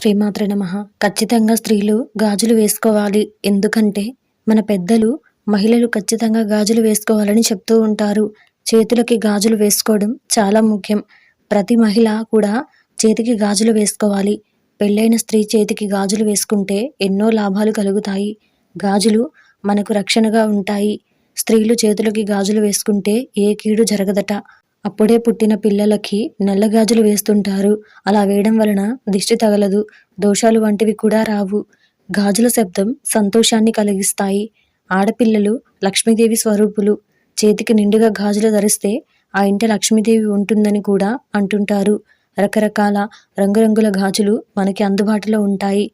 శ్రీమాత్ర నమ. ఖచ్చితంగా స్త్రీలు గాజులు వేసుకోవాలి. ఎందుకంటే మన పెద్దలు మహిళలు ఖచ్చితంగా గాజులు వేసుకోవాలని చెప్తూ ఉంటారు. చేతులకి గాజులు వేసుకోవడం చాలా ముఖ్యం. ప్రతి మహిళ కూడా చేతికి గాజులు వేసుకోవాలి. పెళ్ళైన స్త్రీ చేతికి గాజులు వేసుకుంటే ఎన్నో లాభాలు కలుగుతాయి. గాజులు మనకు రక్షణగా ఉంటాయి. స్త్రీలు చేతులకి గాజులు వేసుకుంటే ఏ కీడు జరగదట. అప్పుడే పుట్టిన పిల్లలకి నల్ల గాజులు వేస్తుంటారు. అలా వేయడం వలన దిష్టి తగలదు. దోషాలు వంటివి కూడా రావు. గాజుల శబ్దం సంతోషాన్ని కలిగిస్తాయి. ఆడపిల్లలు లక్ష్మీదేవి స్వరూపులు. చేతికి నిండుగా గాజులు ధరిస్తే ఆ ఇంట లక్ష్మీదేవి ఉంటుందని కూడా అంటుంటారు. రకరకాల రంగురంగుల గాజులు మనకి అందుబాటులో ఉంటాయి.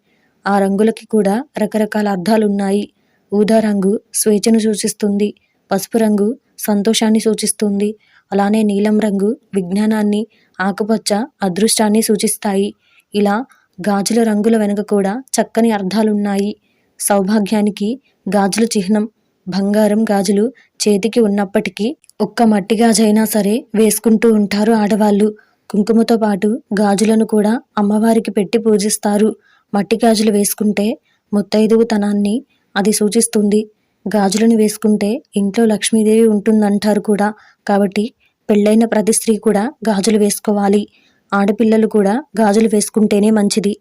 ఆ రంగులకి కూడా రకరకాల అర్థాలు ఉన్నాయి ఊదా రంగు స్వేచ్ఛను సూచిస్తుంది. పసుపు రంగు సంతోషాన్ని సూచిస్తుంది. అలానే నీలం రంగు విజ్ఞానాన్ని ఆకుపచ్చ అదృష్టాన్ని సూచిస్తాయి. ఇలా గాజుల రంగుల వెనుక కూడా చక్కని అర్థాలున్నాయి. సౌభాగ్యానికి గాజుల చిహ్నం బంగారం గాజులు చేతికి ఉన్నప్పటికీ ఒక్క మట్టి గాజైనా సరే వేసుకుంటూ ఉంటారు ఆడవాళ్ళు. కుంకుమతో పాటు గాజులను కూడా అమ్మవారికి పెట్టి పూజిస్తారు. మట్టి గాజులు వేసుకుంటే ముత్తైదువుతనాన్ని అది సూచిస్తుంది. గాజులను వేసుకుంటే ఇంట్లో లక్ష్మీదేవి ఉంటుందంటారు కూడా. కాబట్టి పెళ్ళైన ప్రతి స్త్రీ కూడా గాజులు వేసుకోవాలి. ఆడపిల్లలు కూడా గాజులు వేసుకుంటేనే మంచిది.